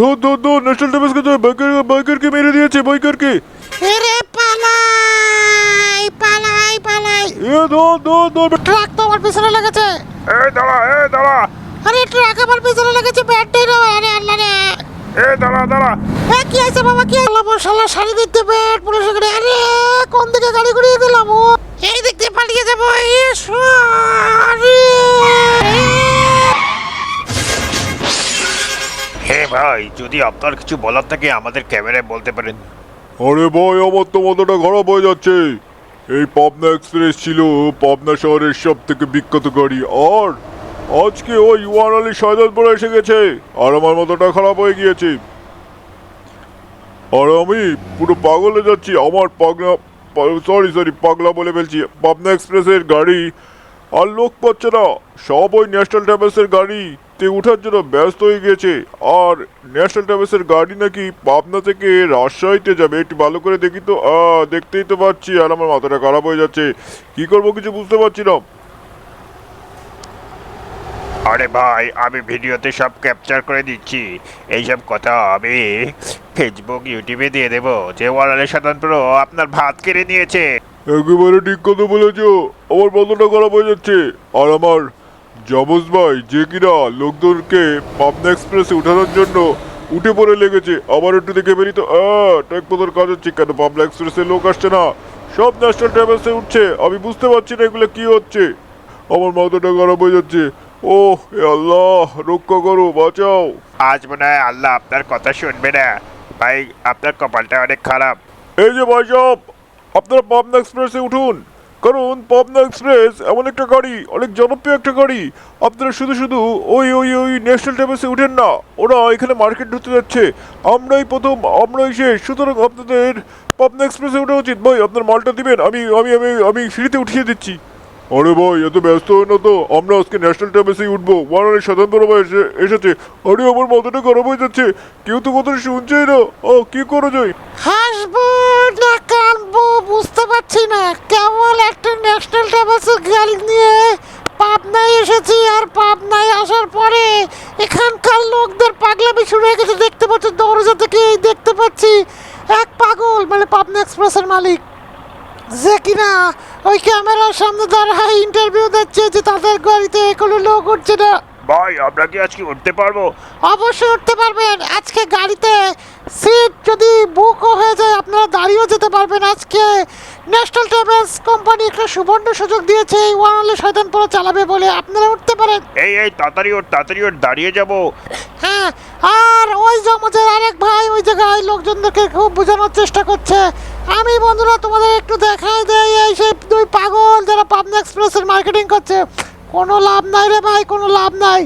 ধর ধর ধর ন্যাশনাল টেবিলসকে ধর বাইকার বাইকারকে মেরে দিয়েছে বাইকারকে এরে পালাই পালাই পালাই। এ ধর ধর ধর ট্রাক তো আমার পিছনে লেগেছে। এ দাঁড়া এ দাঁড়া। আরে ট্রাক আমার পিছনে লেগেছে ব্যাটারি আরে আল্লাহ রে। এ দাঁড়া দাঁড়া। এ কি আছে বাবা কি আল্লাহ মশাল্লাহ শাড়ি দিতে যদি আপনার কিছু বলার থাকে, আমাদের ক্যামেরায় বলতে পারেন। আরে ভাই, আমার তো মাথাটা খারাপ হয়ে যাচ্ছে। এই পাবনা এক্সপ্রেস ছিল পাবনা শহরের সব থেকে বিখ্যাত গাড়ি। আর আজকে ওই ইউয়ান আলী শাহজাদপুরে এসে গেছে, আর আমার মাথাটা খারাপ হয়ে গিয়েছে। আর আমি পুরো পাগল যাচ্ছি, আমার পাগলা সরি সরি পাগলা বলে ফেলছি। পাবনা এক্সপ্রেসের গাড়ি আর লোক পাচ্ছে না। সব ওই ন্যাশনাল ট্রাভেলসের গাড়িতে ওঠার জন্য ব্যস্ত হয়ে গেছে। আর ন্যাশনাল ট্রাভেলসের গাড়ি নাকি পাবনা থেকে রাজশাহীতে যাবে, একটু ভালো করে দেখি তো। দেখতেই তো পাচ্ছি, আর আমার মাথাটা খারাপ হয়ে যাচ্ছে। কি করব কিছু বুঝতে পারছি না। আরে ভাই, আমি ভিডিওতে সব ক্যাপচার করে দিচ্ছি। এইসব কথা আমি ফেসবুক ইউটিউবে দিয়ে দেবো। যে ওয়ারালে সাধারণপুর আপনার ভাত কেড়ে নিয়েছে। একেবারে ঠিক কথা বলেছ। আমার মাথাটা খারাপ হয়ে যাচ্ছে। আর আমার জবস ভাই যে কিনা লোকদেরকে পাবনা এক্সপ্রেসে উঠানোর জন্য উঠে পড়ে লেগেছে আবার একটু দেখে বেরি তো ট্যাক পদের কাজ হচ্ছে কেন? পাবনা এক্সপ্রেসে লোক আসছে না। সব ন্যাশনাল ট্রাভেলসে উঠছে। আমি বুঝতে পারছি না এগুলো কি হচ্ছে। আমার মাথাটা খারাপ হয়ে যাচ্ছে। ও আল্লাহ রক্ষা করো বাঁচাও। আজ মনে হয় আল্লাহ আপনার কথা শুনবে না। ভাই আপনার কপালটা অনেক খারাপ। এই যে ভাই সাহেব আপনারা পাবনা এক্সপ্রেসে উঠুন। কারণ পাবনা এক্সপ্রেস এমন একটা গাড়ি, অনেক জনপ্রিয় একটা গাড়ি। আপনারা শুধু শুধু ওই ওই ওই ন্যাশনাল ট্যাবেসে উঠেন না, ওরা এখানে মার্কেট ঢুকতে যাচ্ছে। আমরাই প্রথম, আমরাই শেষ। সুতরাং আপনাদের পাবনা এক্সপ্রেসে উঠা উচিত। ভাই, আপনার মালটা দিবেন, আমি আমি আমি আমি ফ্রিতে উঠিয়ে দিচ্ছি। আরে ভাই, এত ব্যস্ত হয় না তো। আমরা আজকে ন্যাশনাল ট্রাভেলসেই উঠবো। সাধারণ বড় ভাই এসে এসেছে। আরে, আমার মাথাটা খারাপ হয়ে যাচ্ছে। কেউ তো কথা শুনছেই না। ও কি করা যায়? হাসবো না কানবো বুঝতে পারছি না। কেবল একটা ন্যাশনাল ট্রাভেলসের গাড়ি নিয়ে পাবনায় এসেছি আর পাবনায় আসার পরে এখানকার লোকদের পাগলামি শুরু হয়ে গেছে। দেখতে পাচ্ছি, দরজা থেকে দেখতে পাচ্ছি। এক পাগল মানে পাবনা এক্সপ্রেসের মালিক। যে কিনা ওই ক্যামেরার সামনে দাঁড়ায় ইন্টারভিউ দিচ্ছে যে তাদের গাড়িতে কোনো লোক উঠছে না। ভাই আমরা কি আজকে উঠতে পারব? অবশ্যই উঠতে পারবেন। আজকে গাড়িতে সিট যদি বুকও হয়ে যায় আপনারা দাঁড়িয়েও যেতে পারবেন। আজকে ন্যাশনাল ট্রাভেলস কোম্পানি একটা সুবর্ণ সুযোগ দিয়েছে এই ওয়ানলে শয়তানপুরে চালাবে বলে। আপনারা উঠতে পারেন। এই এই তাড়াতাড়ি ওঠ তাড়াতাড়ি ওঠ দাঁড়িয়ে যাব। হ্যাঁ আর ওই জমজের আরেক ভাই ওই জায়গায় লোকজনদেরকে খুব বোঝানোর চেষ্টা করছে। আমি বন্ধুরা তোমাদের একটু দেখাই দেই এই সেই দুই পাগল যারা পাবনা এক্সপ্রেসের মার্কেটিং করছে। কোনো লাভ নাই রে ভাই কোনো লাভ নাই।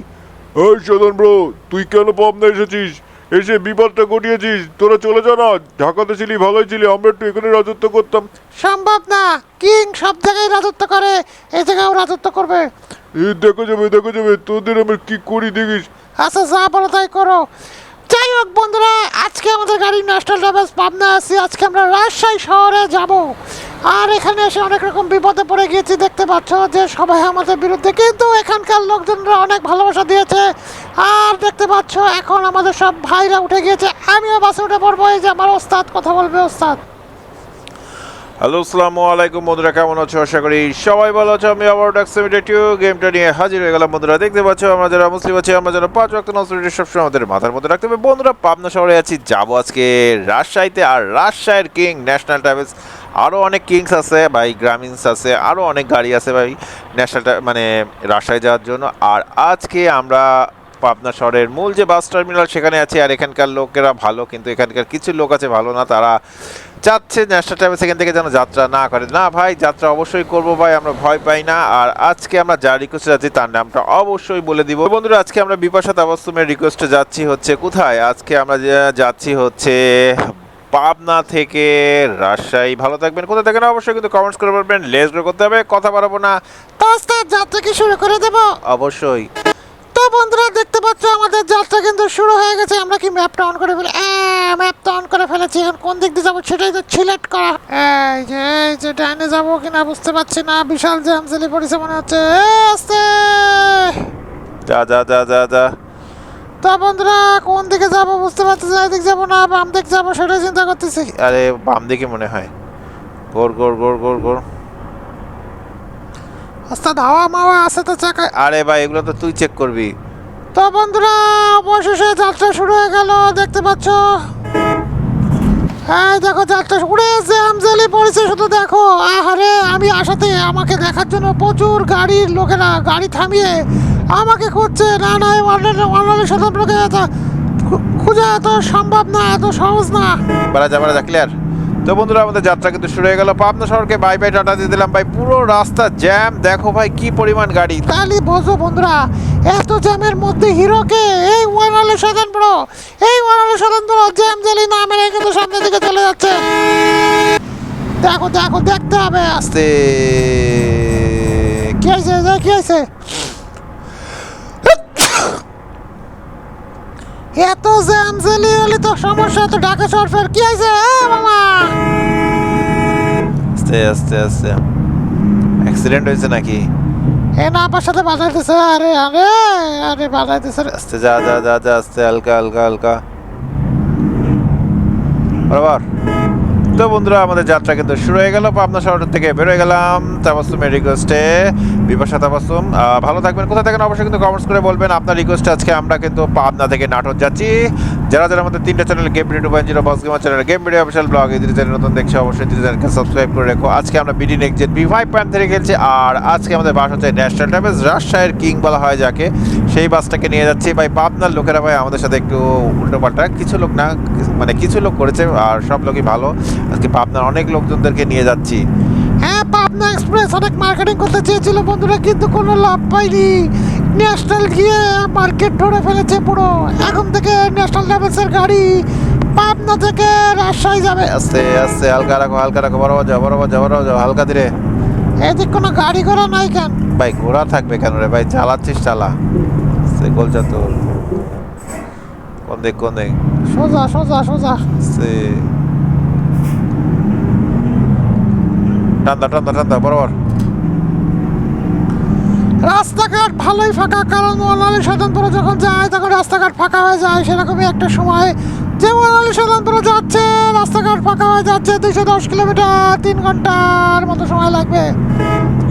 এই সদন ব্রো তুই কেন পাবনা এসেছিস? এসে বিপদটা ঘটিয়েছিস তোরা চলে যা না। ঢাকাতে ছিলি ভালোই ছিলি আমরা একটু এখানে রাজত্ব করতাম। সম্ভব না কিং সব জায়গায় রাজত্ব করে এই জায়গাও রাজত্ব করবে। এই দেখো যাবে দেখো যাবে তোদের আমি কি করি দেখিস? আচ্ছা যা বলো তাই করো। যাই হোক বন্ধুরা আজকে আমাদের গাড়ি ন্যাশনাল ট্রাভেলস পাবনা আছি আজকে আমরা রাজশাহী শহরে যাব। আর এখানে এসে অনেক রকম বিপদে পড়ে গিয়েছি, দেখতে পাচ্ছ যে সবাই আমাদের বিরুদ্ধে, কিন্তু এখানকার লোকজনরা অনেক ভালোবাসা দিয়েছে। আর দেখতে পাচ্ছ, এখন আমাদের সব ভাইরা উঠে গিয়েছে। আমিও বাসে উঠে পড়ব, এই যে আমার ওস্তাদ, কথা বলবে ওস্তাদ। হ্যালো, আসসালামু আলাইকুম বন্ধুরা, কেমন আছো? আশা করি সবাই ভালো আছো। আমি আবার ডাক্সিমিটে গেমটা নিয়ে হাজির হয়ে গেলাম বন্ধুরা। দেখতে পাচ্ছ, আমরা যারা মুসলিম আছি, আমরা যারা পাঁচ ওয়াক্ত নসরিটি সবসময় আমাদের মাথার মধ্যে রাখতে হবে। বন্ধুরা, পাবনা শহরে আছি, যাব আজকে রাজশাহীতে। আর রাজশাহীর কিং ন্যাশনাল ট্রাভেলস আরও অনেক কিংস আছে, ভাই গ্রামীণস আছে আরও অনেক গাড়ি আছে ভাই ন্যাশনাল মানে রাজশাহী যাওয়ার জন্য। আর আজকে আমরা পাবনা শহরের মূল যে বাস টার্মিনাল সেখানে আছে, আর এখানকার লোকেরা ভালো, কিন্তু এখানকার কিছু লোক আছে ভালো না, তারা চাচ্ছে ন্যাশনাল ট্রাভেল সেখান থেকে যেন যাত্রা না করে। না ভাই, যাত্রা অবশ্যই করব ভাই, আমরা ভয় পাই না। আর আজকে আমরা যা রিকোয়েস্টে যাচ্ছি তার নামটা অবশ্যই বলে দিব। বন্ধুরা, আজকে আমরা বিপাশা তাবাস্তুমের রিকোয়েস্টে যাচ্ছি হচ্ছে কোথায়? আজকে আমরা যাচ্ছি হচ্ছে পাবনা থেকে রাজশাহী। ভালো থাকবেন। কোথায় থাকেন অবশ্যই কিন্তু কমেন্টস করে বলবেন। লেস গ্রো করতে হবে। কথা বাড়াবো না। তাস্তার যাত্রা কি শুরু করে দেবো? অবশ্যই। তো বন্ধুরা, দেখতে পাচ্ছ আমাদের যাত্রা কিন্তু শুরু হয়ে গেছে। আমরা কি ম্যাপটা অন করে ফেলে ম্যাপটা অন করে ফেলেছি। এখন কোন দিক দিয়ে যাব সেটাই তো সিলেক্ট করা। এই যে এই যে ডাইনে যাব কিনা বুঝতে পারছি না। বিশাল জ্যাম জেলি পড়েছে মনে হচ্ছে। আস্তে। যা যা যা যা যা। তো বন্ধুরা কোন দিকে যাব বুঝতে পারতেছি না এদিক যাব না বাম দিক যাব সেটাই চিন্তা করতেছি। আরে বাম দিকে মনে হয়। গোর গোর গোর গোর গোর। ওস্তাদ হাওয়া মাওয়া আছে তো চাকায়। আরে ভাই এগুলো তো তুই চেক করবি। তো বন্ধুরা অবশেষে যাত্রা শুরু হয়ে গেল দেখতে পাচ্ছ? হ্যাঁ দেখো যাত্রা উড়ে জ্যাম জেলি পড়েছে শুধু দেখো। আহারে আমি আসাতে আমাকে দেখার জন্য প্রচুর গাড়ির লোকেরা গাড়ি থামিয়ে আমাকে খুঁজছে। না না অনলাইনে স্বতন্ত্রকে খুঁজে এত সম্ভব না এত সহজ না। বারা যা বারা যা ক্লিয়ার তো বন্ধুরা আমাদের যাত্রা কিন্তু শুরু হয়ে গেল। পাবনা শহরকে বাই বাই টাটা দিয়ে দিলাম। ভাই পুরো রাস্তা জ্যাম দেখো ভাই কি পরিমাণ গাড়ি। তাহলে বোঝো বন্ধুরা এত জ্যামের মধ্যে হিরোকে এই ওয়ানালে সাধন বড় এই ওয়ানালে সাধন বড় জ্যাম জেলি না মেরে কিন্তু সামনের দিকে চলে যাচ্ছে। দেখো দেখো দেখতে হবে। আস্তে। কি হয়েছে যে কি হয়েছে? এত জ্যাম জেলি হলে তো সমস্যা তো ঢাকা শহর কি হয়েছে? মামা! আস্তে আস্তে আস্তে। অ্যাক্সিডেন্ট হয়েছে নাকি? এ না আমার সাথে বাজাইতেছে আরে আরে আরে বাজাইতেছে। আস্তে যা যা যা যা আস্তে হালকা হালকা হালকা। বরাবর। তো বন্ধুরা, আমাদের যাত্রা কিন্তু শুরু হয়ে গেল। পাবনা শহর থেকে বেরোয় গেলাম। তাবাসুমের রিকোয়েস্টে বিপাশা তাবাসুম ভালো থাকবেন। কোথায় থাকেন অবশ্যই কিন্তু কমেন্টস করে বলবেন। আপনার রিকোয়েস্টে আজকে আমরা কিন্তু পাবনা থেকে নাটোর যাচ্ছি। যারা যারা আমাদের তিনটা channel game video two point zero boss gamer channel game video official blog এই চ্যানেল নতুন দেখছে, অবশ্যই তিন চ্যানেলকে সাবস্ক্রাইব করে রেখো। আজকে আমরা BD next gen B five point three খেলছি, আর আজকে আমাদের বাস হচ্ছে ন্যাশনাল ট্রাভেলস রাজশাহীর কিং বলা হয় যাকে। সেই বাসটাকে নিয়ে যাচ্ছি, ভাই, পাবনার লোকেরা, ভাই, আমাদের সাথে একটু উল্টো পাল্টা কিছু লোক না মানে কিছু লোক করেছে, আর সব লোকই ভালো। আজকে পাবনার অনেক লোকজনদেরকে নিয়ে যাচ্ছি। হ্যাঁ পাবনা এক্সপ্রেস অনেক মার্কেটিং করতে চেয়েছিল, বন্ধুরা, কিন্তু কোনো লাভ পাইনি। ন্যাশনাল গিয়ে মার্কেট ধরে ফেলেছে পুরো। এখন থেকে ন্যাশনাল ট্রাভেলসের গাড়ি পাবনা থেকে রাজশাহী যাবে। আস্তে আস্তে হালকা রাখো হালকা রাখো বরাবর যাও বরাবর যাও বরাবর যাও হালকা ধীরে। এদিক কোনো গাড়ি ঘোড়া নাই কেন? ভাই ঘোড়া থাকবে কেন রে? ভাই চালাচ্ছিস চালা। সে গোলচা তোর কোন দিক কোন দিক সোজা সোজা সোজা। সে টান্দা টান্দা টান্দা বরাবর। রাস্তাঘাট ভালোই ফাঁকা কারণ মোয়ালি স্বতন্ত্র যখন যায় তখন রাস্তাঘাট ফাঁকা হয়ে যায়। সেরকমই একটা সময় যে মোয়ালি স্বতন্ত্র যাচ্ছে রাস্তাঘাট ফাঁকা হয়ে যাচ্ছে দুইশো দশ কিলোমিটার তিন ঘণ্টার মতো সময় লাগবে।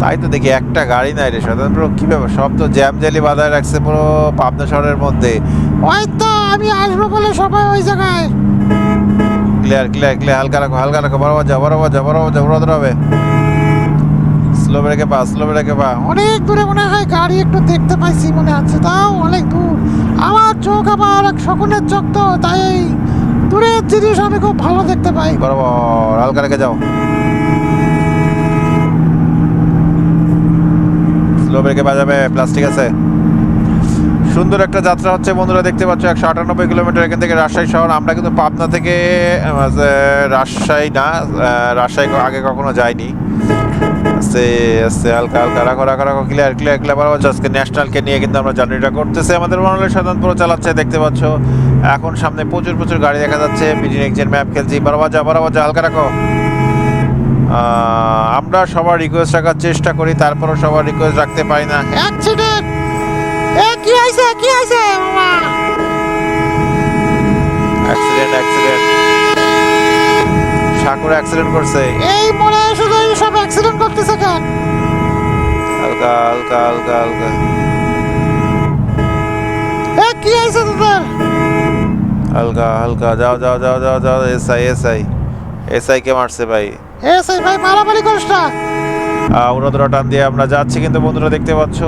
তাই তো দেখি একটা গাড়ি নাই রে স্বতন্ত্র কি ব্যাপার? সব তো জ্যাম জ্যালি বাধায় রাখছে পুরো পাবনা শহরের মধ্যে। ওই তো আমি আসব বলে সবাই ওই জায়গায়। ক্লিয়ার ক্লিয়ার ক্লিয়ার হালকা রাখো হালকা রাখো বরাবর যাও বরাবর যাও বরাবর যাও বরাবর হবে। স্লো ব্রেকে পা স্লো ব্রেকে পা অনেক দূরে মনে হয় গাড়ি একটু দেখতে পাইছি মনে হচ্ছে তাও অনেক দূর। আমার চোখ আবার এক শকুনের চোখ তো তাই দূরের জিনিস আমি খুব ভালো দেখতে পাই। বরাবর হালকা রেখে যাও। স্লো ব্রেকে বাজাবে প্লাস্টিক আছে। সুন্দর একটা যাত্রা হচ্ছে বন্ধুরা দেখতে পাচ্ছ একশো আটানব্বই কিলোমিটার এখান থেকে রাজশাহী শহর। আমরা কিন্তু পাবনা থেকে রাজশাহী না রাজশাহী আগে কখনো যাইনি। আস্তে আস্তে হালকা হালকা, রাখো রাখো রাখো ক্লিয়ার ক্লিয়ার ক্লিয়ার বরাবর আজকে ন্যাশনালকে নিয়ে কিন্তু আমরা জার্নিটা করতেছি। আমাদের মনালের সাধারণপুর চালাচ্ছে, দেখতে পাচ্ছ। এখন সামনে প্রচুর প্রচুর গাড়ি দেখা যাচ্ছে বিডি নেক্সট ম্যাপ খেলছি। বরাবর যা বরাবর যা হালকা রাখো। আমরা সবার রিকোয়েস্ট রাখার চেষ্টা করি, তারপরও সবার রিকোয়েস্ট রাখতে পারি না। Accident accident accident Thakur accident করছে। এই মনে শুধু সব অ্যাক্সিডেন্ট করতেছে কেন? হালকা হালকা হালকা হালকা। এ কি হয়েছে তোদের হালকা হালকা যাও যাও যাও যাও যাও এসআই এসআই। এসআই কে মারছে ভাই? এ সেই ভাই মারামারি করিস না। টান দিয়ে আমরা যাচ্ছি কিন্তু বন্ধুরা দেখতে পাচ্ছ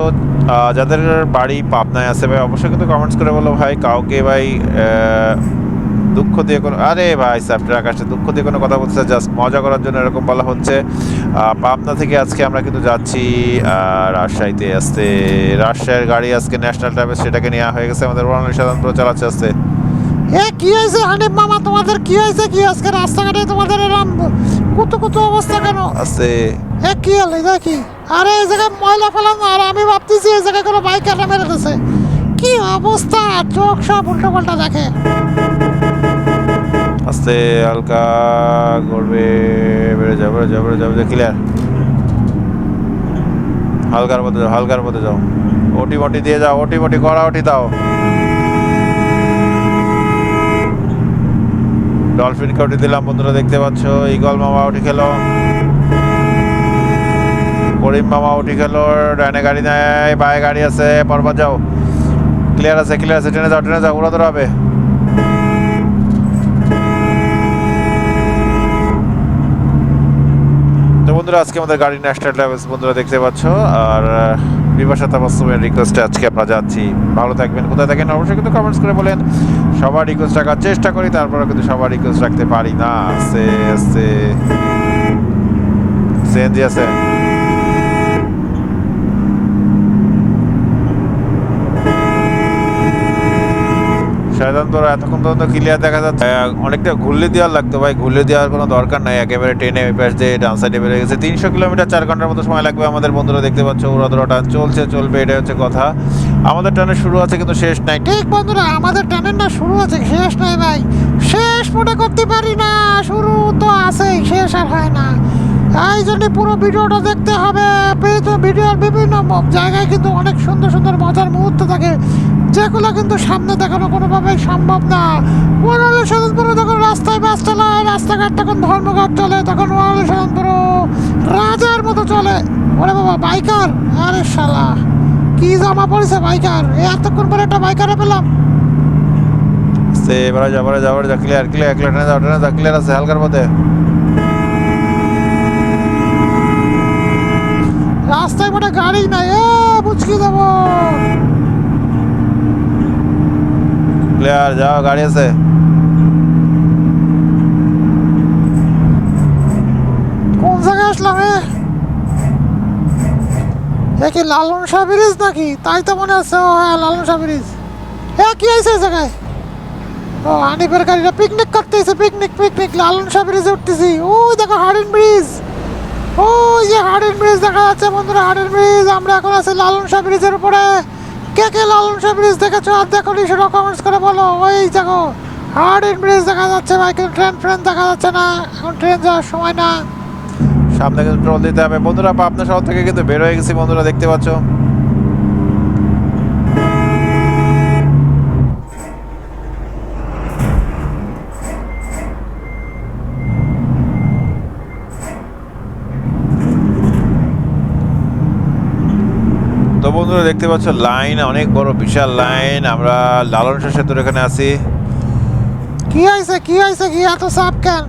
যাদের বাড়ি পাবনায় আছে ভাই অবশ্যই কিন্তু কমেন্টস করে বলো ভাই কাউকে ভাই দুঃখ দিয়ে কোনো আরে ভাই স্যাপ্টার আকাশে দুঃখ দিয়ে কোনো কথা বলছে জাস্ট মজা করার জন্য এরকম বলা হচ্ছে। পাবনা থেকে আজকে আমরা কিন্তু যাচ্ছি রাজশাহীতে আসতে রাজশাহীর গাড়ি আজকে ন্যাশনাল ট্রাভেলস সেটাকে নেওয়া হয়ে গেছে আমাদের বর্ণালী সাধারণ চালাচ্ছে আসতে এ কি হয়েছে হানিফ মামা তোমাদের কি হয়েছে কি? আজকে রাস্তাঘাটে তোমাদের এরম কুতু কুতু অবস্থা কেন? আসতে এ কি হলো? দেখি আরে এই জায়গায় ময়লা ফেলাম আর আমি ভাবতেছি এই জায়গায় কোনো বাইক এনে মেরে দিছে। কি অবস্থা? চোখ সব উল্টো পাল্টা দেখে। আস্তে, হালকা করবে, বেড়ে যাও বেড়ে যাও বেড়ে যাও ক্লিয়ার হালকার মধ্যে যাও, হালকার মধ্যে যাও। ওটি মটি দিয়ে যাও, ওটি মটি কড়া, ওটি দাও। ডলফিন কাউটি দিলাম, বন্ধুরা, দেখতে পাচ্ছ ইগল মামা উঠে খেলো। করিম মামা উঠি খেলো, ডাইনে গাড়ি নেয় বায়ে গাড়ি আছে, পরপর যাও। ক্লিয়ার আছে ক্লিয়ার আছে ট্রেনে যাও ট্রেনে যাও উড়া হবে। তো বন্ধুরা আজকে আমাদের গাড়ি ন্যাশনাল ট্রাভেলস বন্ধুরা দেখতে পাচ্ছ আর আহ, বিপাশা তাবাসুমের রিকোয়েস্টে আজকে আমরা যাচ্ছি। ভালো থাকবেন কোথায় থাকেন অবশ্যই কিন্তু কমেন্টস করে বলেন। সবার রিকোয়েস্ট রাখার চেষ্টা করি তারপরে কিন্তু সবার রিকোয়েস্ট রাখতে পারি না। আস্তে আস্তে সিএনজি আছে সাধারণত এতক্ষণ পর্যন্ত ক্লিয়ার দেখা যাচ্ছে। অনেকটা ঘুরলে দেওয়ার লাগতো ভাই, ঘুরলে দেওয়ার কোনো দরকার নাই। একেবারে ট্রেনে ওই পাশ দিয়ে ডান সাইডে বেড়ে গেছে। তিনশো কিলোমিটার চার ঘণ্টার মতো সময় লাগবে আমাদের। বন্ধুরা দেখতে পাচ্ছ উড়াদুরা টান চলছে, চলবে এটা হচ্ছে কথা। আমাদের টানের শুরু আছে কিন্তু শেষ নাই। ঠিক বন্ধুরা, আমাদের টানের না শুরু আছে, শেষ নাই ভাই। শেষ মনে করতে পারি না, শুরু তো আছেই, শেষ আর হয় না। এই জন্য পুরো ভিডিওটা দেখতে হবে। ভিডিওর বিভিন্ন জায়গায় কিন্তু অনেক সুন্দর সুন্দর মজার মুহূর্ত থাকে। যেগুলো কিন্তু সামনে দেখানো কোনোভাবেই সম্ভব না। ওরালে সদনপুর যখন রাস্তায় বাস চালায় রাস্তাঘাট তখন ধর্মঘাট চলে তখন ওরালে সদনপুর রাজার মতো চলে। ওরে বাবা বাইকার? আরে শালা কি জামা পড়েছে বাইকার? এই এতক্ষণ পরে একটা বাইকারে পেলাম। সে এবারে যা এবারে যা ক্লিয়ার ক্লিয়ার ক্লিয়ার যাও ট্রেনে যাও ক্লিয়ার আছে হালকার মধ্যে। রাস্তায় মোটে গাড়ি নাই এ বুঝকি দেবো ক্লিয়ার যাও, গাড়ি আছে। কোন জায়গায় আসলাম এ? এ কি লালন শাহ ব্রিজ নাকি? তাই তো মনে হচ্ছে, ও হ্যাঁ লালন শাহ ব্রিজ। এ, কি আছে জায়গায়? ও আনিফের গাড়িটা পিকনিক করতে এসে পিকনিক পিকনিক লালন শাহ ব্রিজে উঠতেছি। ওই দেখো হার্ডিন ব্রিজ। ওই যে হার্ডিন ব্রিজ দেখা যাচ্ছে বন্ধুরা হার্ডিন ব্রিজ, আমরা এখন আছি লালন শাহ ব্রিজের উপরে। কে কে লালন শাহ ব্রিজ দেখেছ? আর দেখো নি সেটা কমেন্টস করে বলো। ওই দেখো হার্ডিন ব্রিজ দেখা যাচ্ছে ভাই ট্রেন ফ্রেন দেখা যাচ্ছে না। এখন ট্রেন যাওয়ার সময় না। সামনে কিন্তু ট্রল দিতে হবে। বন্ধুরা, পাবনা শহর থেকে কিন্তু বের হয়ে গেছি, বন্ধুরা, দেখতে পাচ্ছ তো বন্ধুরা দেখতে পাচ্ছ লাইন অনেক বড় বিশাল লাইন। আমরা লালন শাহ সেতুর এখানে আছি। কি হয়েছে? কি হয়েছে? কি এত সাপ কেন?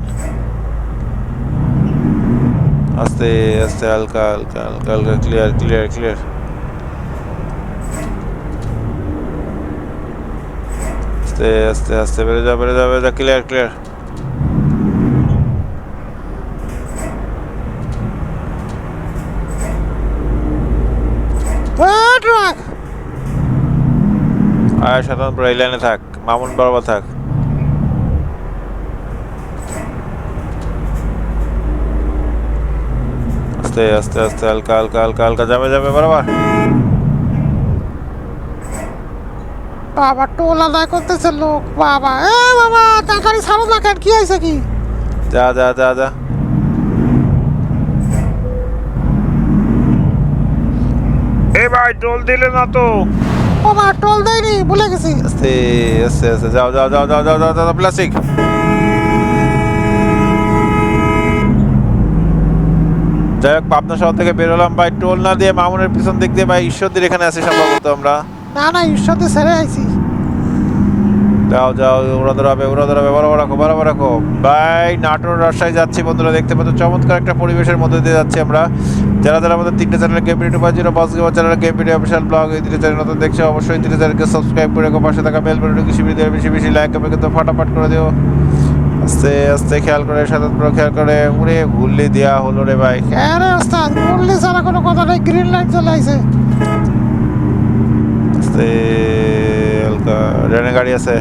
আস্তে আস্তে হালকা হালকা হালকা হালকা ক্লিয়ার ক্লিয়ার ক্লিয়ার আস্তে আস্তে আস্তে বেড়ে যা বেড়ে যা বেড়ে যা ক্লিয়ার ক্লিয়ার ট্রাক আর সাধারণত এই লাইনে থাক মামুন বরাবর থাক। আস্তে আস্তে আস্তে হালকা হালকা হালকা হালকা যাবে যাবে বরাবর। বাবা টোল আদায় করতেছে লোক বাবা। এ বাবা তাড়াতাড়ি ছাড়ো না কেন? কি হয়েছে কি? যা যা যা যা। এ ভাই টোল দিলে না তো? মা টোল দেয়নি ভুলে গেছি। আস্তে আস্তে আস্তে যাও যাও যাও যাও যাও যাও যাও প্লাস্টিক যাই হোক পাবনা শহর থেকে বেরোলাম ভাই টোল না দিয়ে মামুনের পিছন দিক দিয়ে ভাই ঈশ্বরদীর এখানে আছি সম্ভবত আমরা। না না ঈশ্বরতে ছেড়ে আইছি। যাও যাও ওরা ধরাবে ওরা ধরাবে বরাবর রাখো বরাবর রাখো। ভাই নাটোর রাজশাহী যাচ্ছি বন্ধুরা দেখতে পাচ্ছ চমৎকার একটা পরিবেশের মধ্যে দিয়ে যাচ্ছি আমরা। যারা যারা আমাদের তিনটে চ্যানেল গেম ভিডিও পাঁচ জিরো পাঁচ game channel video official blog এই তিনটে চ্যানেল নতুন দেখছ অবশ্যই তিনটে চ্যানেলকে সাবস্ক্রাইব করে রেখো পাশে থাকা বেল বাটনটি বেশি বেশি বেশি বেশি লাইক করবে কিন্তু ফাটাফাট করে দিও। আস্তে আস্তে খেয়াল করে সাথে খেয়াল করে। উড়ে ঘুরলি দেওয়া হলো রে ভাই। হ্যাঁ রে ওস্তাদ বললি ছাড়া কোনো কথা নেই গ্রিন লাইট আইছে। আস্তে হালকা। ট্রেনে গাড়ি আছে।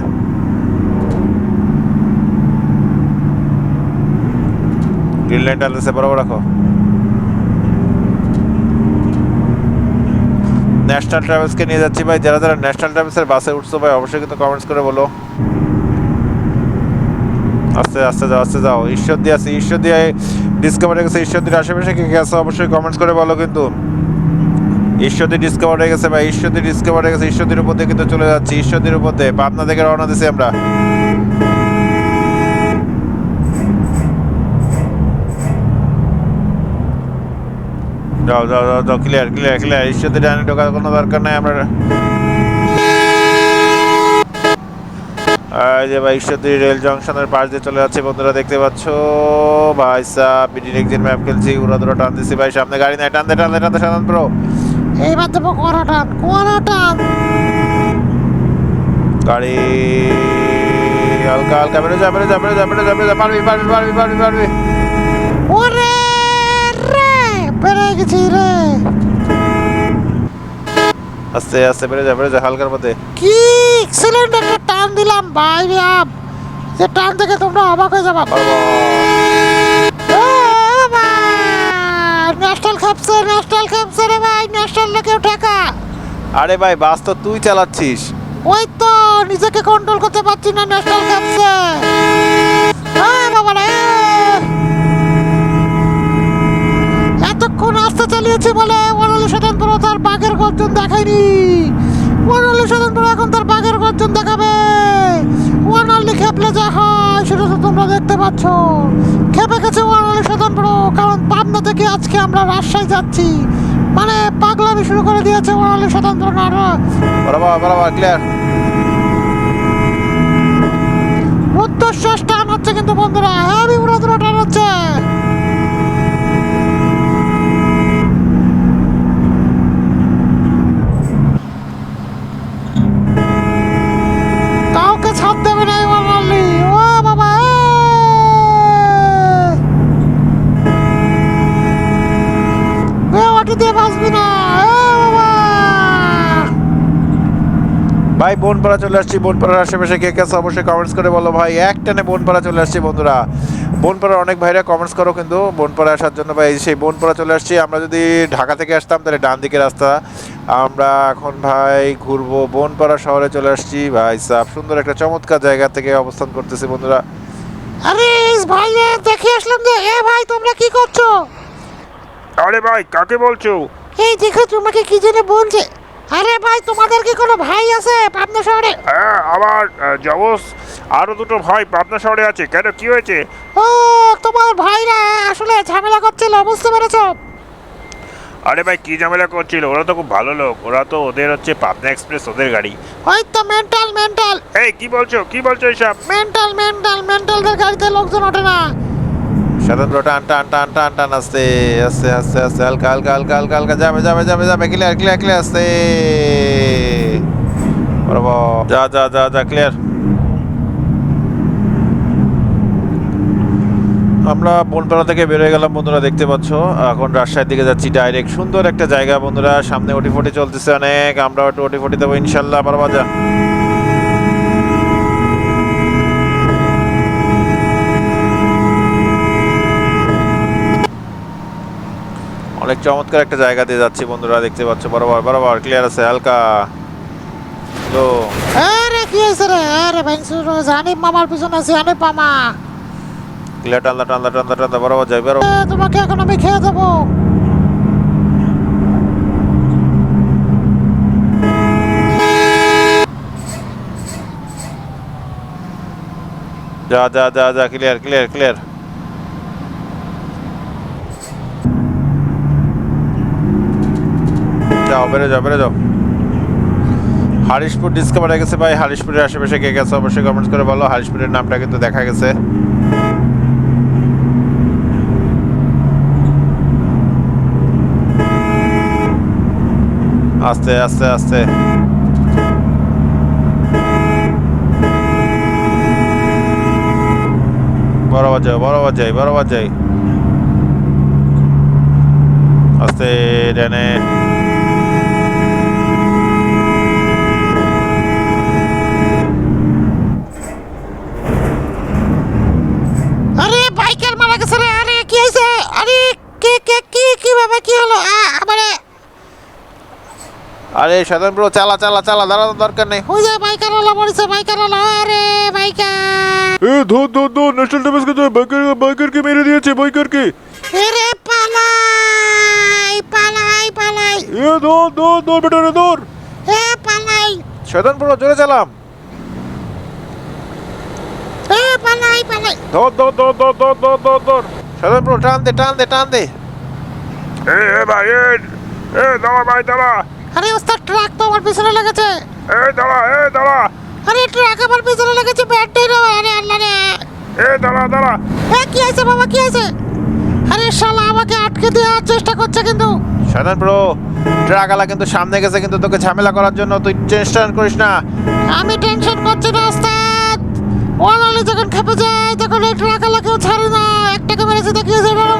গ্রিন লাইট আনতেছে বরাবর রাখো। ন্যাশনাল ট্রাভেলসকে নিয়ে যাচ্ছি ভাই। যারা যারা ন্যাশনাল ট্রাভেলসের বাসে উঠছো ভাই, অবশ্যই কিন্তু কমেন্টস করে বলো। আস্তে আস্তে যাও আস্তে যাও। ঈশ্বর দিয়ে আছে ঈশ্বর দিয়ে ডিসকভার হয়ে গেছে ঈশ্বর দিয়ে আশেপাশে কে কে আছে অবশ্যই কমেন্টস করে বলো কিন্তু। ঈশ্বরদী ডিসকভার হয়ে গেছে ভাই, ঈশ্বরদী ডিসকভার হয়ে গেছে, ঈশ্বরদীর উপর দিয়ে কিন্তু চলে যাচ্ছি। ঈশ্বরদীর উপর দিয়ে পাবনা থেকে রওনা দিছি আমরা। যাও যাও যাও যাও ক্লিয়ার ক্লিয়ার ক্লিয়ার ঈশ্বরদের ডানে ঢোকার কোনো দরকার নাই আমরা। এই যে ভাই ঈশ্বরদী রেল জংশনের পাশ দিয়ে চলে যাচ্ছে বন্ধুরা দেখতে পাচ্ছ। ভাই সাহ বিডির একজন ম্যাপ খেলছি উড়া দুরা টান দিচ্ছি ভাই সামনে গাড়ি নাই টান দে টান দে টান দে সাধারণ প্রো এইবার দেবো কোয়ারাটান কোয়ারাটান গাড়ি হালকা হালকা বেরো যা বেরো যা বেরো যা বেরো যা বেরো যা পারবি পারবি পারবি পারবি পারবি। বেড়ে গেছি রে। আস্তে আস্তে বেরো যা বেরো যা হালকার মধ্যে। কি? এক্সেলেন্ট একটা টান দিলাম ভাই আপ যে টান থেকে তোমরা অবাক হয়ে যাবা। ন্যাশনাল খাপছে ন্যাশনাল খাপছে রে ভাই ন্যাশনাল কেউ ঠেকা। আরে ভাই বাস তো তুই চালাচ্ছিস। ওই তো নিজেকে কন্ট্রোল করতে পারছি না ন্যাশনাল খাপছে। বাবা রে আস্তে চালিয়েছি বলে ওয়ানালি স্বতন্ত্র তার বাঘের গর্জন দেখায়নি। ওয়ানালি স্বতন্ত্র এখন তার বাঘের গর্জন দেখাবে। ওয়ানালি খেপলে যা হয় সেটা তো তোমরা দেখতে পাচ্ছ। খেপে গেছে ওয়ানালি স্বতন্ত্র কারণ পাবনা থেকে আজকে আমরা রাজশাহী যাচ্ছি। মানে পাগলামি শুরু করে দিয়েছে ওয়ানালি স্বতন্ত্র না বরাবর বরাবর ক্লিয়ার রুদ্রশ্বাস টান হচ্ছে কিন্তু বন্ধুরা উড়াদুরা টান হচ্ছে। বনপাড়া চলে আসছি বনপাড়ার আশেপাশে কে কে আছে অবশ্যই কমেন্টস করে বলো ভাই। এক টানে বনপাড়া চলে আসছি বন্ধুরা। বনপাড়ার অনেক ভাইরা কমেন্টস করো কিন্তু বনপাড়া আসার জন্য ভাই সেই বনপাড়া চলে আসছি। আমরা যদি ঢাকা থেকে আসতাম তাহলে ডান দিকে রাস্তা। আমরা এখন ভাই ঘুরবো বনপাড়া শহরে চলে আসছি। ভাই সাহ সুন্দর একটা চমৎকার জায়গা থেকে অবস্থান করতেছি বন্ধুরা। আরে ভাই দেখে আসলাম যে এ ভাই তোমরা কি করছ? আরে ভাই কাকে বলছো? এই দেখো তোমাকে কি জন্য বলছে? আরে ভাই তোমাদের কি কোনো ভাই আছে পাবনা শহরে? হ্যাঁ আমার জবস আরও দুটো ভাই পাবনা শহরে আছে। কেন কি হয়েছে? ও তোমার ভাইরা আসলে ঝামেলা করছিল বুঝতে পেরেছ? আরে ভাই কি ঝামেলা করছিল? ওরা তো খুব ভালো লোক। ওরা তো ওদের হচ্ছে পাবনা এক্সপ্রেস ওদের গাড়ি। ওই তো মেন্টাল মেন্টাল এই কি বলছো? কি বলছো এইসব মেন্টাল মেন্টাল মেন্টালদের গাড়িতে লোকজন ওঠে না। স্বতন্ত্র টান টান টান টান টান আস্তে আস্তে আস্তে আস্তে হালকা হালকা হালকা হালকা হালকা, যাবে যাবে যাবে যাবে ক্লিয়ার ক্লিয়ার ক্লিয়ার আস্তে যা যা যা যা ক্লিয়ার আমরা বনপাড়া থেকে বেরোয় গেলাম বন্ধুরা, দেখতে পাচ্ছ? এখন রাজশাহীর দিকে যাচ্ছি ডাইরেক্ট সুন্দর একটা জায়গা বন্ধুরা, সামনে ওটি ফটি চলতেছে অনেক। আমরা ওটি ফটি দেবো ইনশাল্লাহ বরাবর যা অনেক চমৎকার একটা জায়গা দিয়ে যাচ্ছি বন্ধুরা দেখতে পাচ্ছ বরাবর বরাবর ক্লিয়ার আছে হালকা। তো আরে কি হয়েছে রে? আরে ভাই জানিব মামার পিছনে আছে জানিব মামা। ক্লিয়ার টানলা টানলা টানলা টানলা বরাবর যাই বরাবর এ, তোমাকে এখন আমি খেয়ে দেবো। যা যা যা যা ক্লিয়ার ক্লিয়ার ক্লিয়ার বেরো যাও বেরো যাও হারিশপুর ডিসকভার হয়ে গেছে ভাই, হারিশপুরের আশেপাশে কে গেছে অবশ্যই কমেন্টস করে বলো। হারিশপুরের নামটা কিন্তু দেখা গেছে। আস্তে আস্তে আস্তে। বরাবর যাই বরাবর যাই বরাবর যাই আস্তে ডানে আরে বাইকের মারা গেছে রে আরে কি হয়েছে আরে কে কে কি কীভাবে কি হলো আ- মানে আরে সাধারণ ব্রো চালা চালা চালা দাঁড়ানোর দরকার নেই। ওই যে বাইকার ওলা মরেছে বাইকার ওলা আরে বাইকার। এ ধর ধর ধর ন্যাশনাল টেবিলসকে ধর বাইকার বাইকারকে মেরে দিয়েছে বাইকারকে। এরে পালাই পালাই পালাই। এ ধর ধর ধর বেটা রে ধর। এ পালাই। সাধারণ ব্রো জোরে চালাম। এ পালাই পালাই। ধর ধর ধর ধর ধর ধর ধর ধর। সাধারণ ব্রো টান দে টান দে টান দে। এ ভাই এ এ দাঁড়া ভাই দাঁড়া। আরে ওস্তাদ ট্রাক তো আমার পিছনে লেগেছে। এ দাঁড়া এ দাঁড়া। আরে ট্রাক আমার পিছনে লেগেছে ব্যাটটা রে আরে আল্লাহ রে। এ দাঁড়া দাঁড়া। এ কি আছে বাবা কি আছে আরে শালা আমাকে আটকে দেওয়ার চেষ্টা করছে কিন্তু। শয়তান প্রো ট্রাকওয়ালা কিন্তু সামনে গেছে কিন্তু তোকে ঝামেলা করার জন্য তুই টেনশন করিস না। আমি টেনশন করছি না ওস্তাদ। ওয়ালালি যখন খেপে যায় তখন এই ট্রাকালা কেউ ছাড়ে না। একটাকে মেরেছে দেখিয়েছে এবারও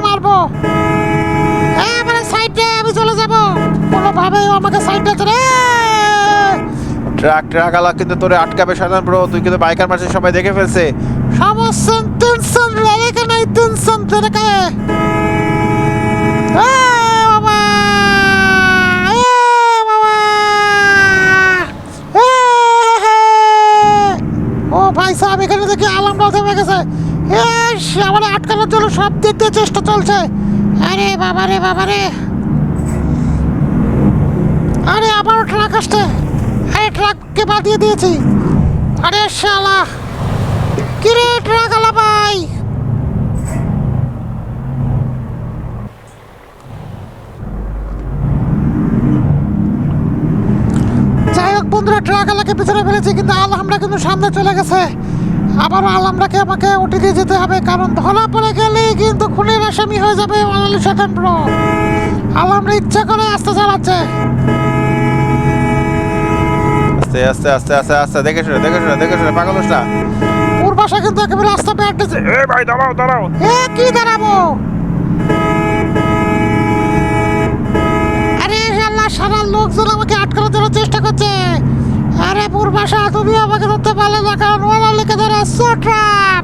আমাকে সাইডে চলে ট্রাক ট্রাকওয়ালা কিন্তু তোরে আটকাবে শয়তান প্রো তুই কিন্তু বাইকার মাসে সবাই দেখে ফেলছে। সমস্যা টেনশন রেখে নেই টেনশন হে। ও ভাই সাহেব এখানে দেখি আলামরা থেমে গেছে। আমার আটকানোর জন্য সব দিক দিয়ে চেষ্টা চলছে। আরে বাবা রে বাবা রে আরে আবারও ট্রাক আসছে। আরে ট্রাককে বাদিয়ে দিয়েছি। আরে শালা। কিরে ট্রাক আলা ভাই? যাই হোক বন্ধুরা, ট্রাক আলাকে পিছনে ফেলেছি, কিন্তু আলহামরা কিন্তু সামনে চলে গেছে। আবারও আলহামরাকে আমাকে ওটি দিয়ে যেতে হবে, কারণ ধরা পড়ে গেলেই কিন্তু খুনের আসামি হয়ে যাবে আলালি শতান প্রো ইচ্ছা করে আস্তে চালাচ্ছে। আস্তে আস্তে আস্তে আস্তে আস্তে দেখে শুনে দেখে শুনে দেখে শুনে পাগল না ওর বাসা কিন্তু একেবারে রাস্তা পেয়ে এ ভাই দাঁড়াও দাঁড়াও। এ কি দাঁড়াবো? আরে আল্লাহ সারা লোকজন আমাকে আটকানোর জন্য চেষ্টা করছে। আরে পূর্বাশা তুমি আমাকে ধরতে পারলে না কারণ ওরা লিখে ধরে সোট্রাপ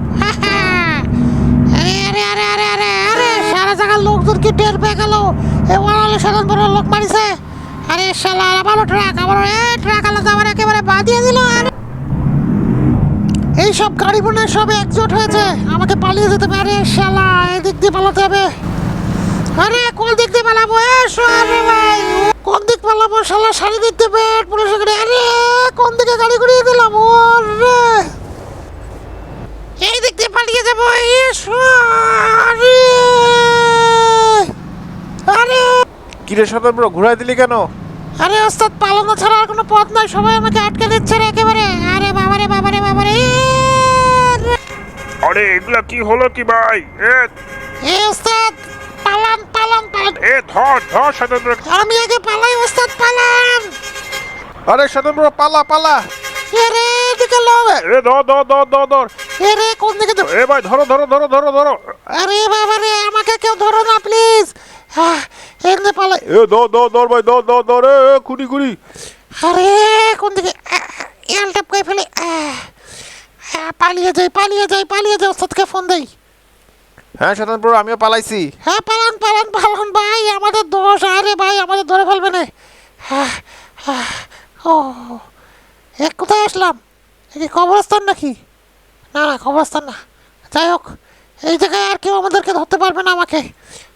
আরে আরে আরে আরে আরে আরে সারা জায়গার লোকজন কি টের পেয়ে গেল? এ ওরালে সাধারণ বড় লোক মারিছে। আরে শালা আবারও ট্রাক, আবারও, এ, ট্রাক আলাদা আমার একেবারে বাদিয়ে দিল, আরে। এই সব গাড়ি মনে সব একজোট হয়েছে, আমাকে পালিয়ে যেতে পারে শালা, এদিক দিয়ে পালাতে হবে। আরে, কোন দিক দিয়ে পালাবো? এ সোয়ারে ভাই, কোন দিক পালাবো? শালা দিক দিয়ে পেট পুলিশ গাড়ি, আরে, কোন দিকে গাড়ি ঘুরিয়ে দিলাম? ওরে এই দিক দিয়ে পালিয়ে যাব, এ সোয়ারে আরে। কিরে শয়তান প্রো ঘুরাই দিলি কেন? আরে ওস্তাদ পালানো ছাড়া আর কোনো পথ নাই। সবাই আমাকে আটকে দিচ্ছে রে একেবারে। আরে বাবারে বাবারে বাবারে। আরে এগুলা কি হলো কি ভাই? এ এ ওস্তাদ পালান পালান পালান। এ ধর ধর স্বতন্ত্র আমি আগে পালাই ওস্তাদ পালান। আরে শয়তান প্রো পালা পালা। এ রে এদিকে লোক। এ ধর ধর ধর ধর ধর। এ রে কোন দিকে যাব? এ ভাই ধরো ধরো ধরো ধরো ধরো। আরে বাবা রে আমাকে কেউ ধরো না প্লিজ এনে পালাই। এ ধর ধর ধর ভাই ধর ধর ধর এ খুনি খুনি আরে কোন দিকে? এল টপ করে ফেলে। পালিয়ে যাই পালিয়ে যাই পালিয়ে যাই ওস্তাদকে ফোন দেই। হ্যাঁ শয়তান প্রো আমিও পালাইছি। হ্যাঁ পালান পালান পালান ভাই আমাদের দোষ আরে ভাই আমাদের ধরে ফেলবে না। ও এ কোথায় আসলাম? এ কি কবরস্থান নাকি? না না কবরস্থান না। যাই হোক এই জায়গায় আর কেউ আমাদেরকে ধরতে পারবে না আমাকে।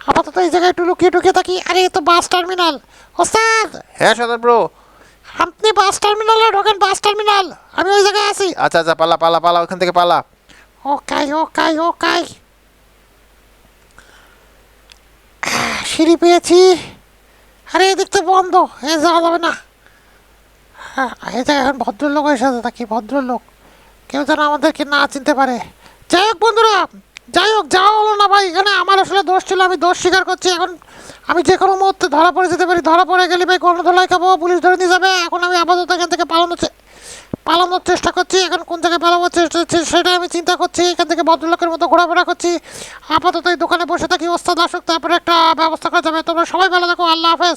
আপাতত এই জায়গায় একটু লুকিয়ে টুকিয়ে থাকি। আরে এ তো বাস টার্মিনাল। ওস্তাদ! হ্যাঁ শয়তান প্রো আপনি বাস টার্মিনালে ঢোকেন বাস টার্মিনাল। আমি ওই জায়গায় আছি। আচ্ছা আচ্ছা পালা পালা পালা ওখান থেকে পালা। ও কাই ও কাই ও কাই সিঁড়ি পেয়েছি। আরে এদিক তো বন্ধ। এ যাওয়া যাবে না। হ্যাঁ এই জায়গায় এখন ভদ্রলোক এসেছে থাকি ভদ্রলোক? কেউ যেন আমাদেরকে না চিনতে পারে। যাই হোক বন্ধুরা যাই হোক, যাওয়া হলো না ভাই। এখানে আমার আসলে দোষ ছিল, আমি দোষ স্বীকার করছি। এখন আমি যে কোনো মুহূর্তে ধরা পড়ে যেতে পারি, ধরা পড়ে গেলে ভাই গণধোলাই খাব, পুলিশ ধরে নিয়ে যাবে। এখন আমি আপাতত এখান থেকে পালানোর পালানোর চেষ্টা করছি। এখন কোন জায়গায় পালানোর চেষ্টা হচ্ছে সেটা আমি চিন্তা করছি। এখান থেকে ভদ্রলোকের মতো ঘোরাফেরা করছি। আপাতত এই দোকানে বসে থাকি, ওস্তাদ আসুক, তারপরে একটা ব্যবস্থা করা যাবে। তোমরা সবাই ভালো থাকো, আল্লাহ হাফেজ।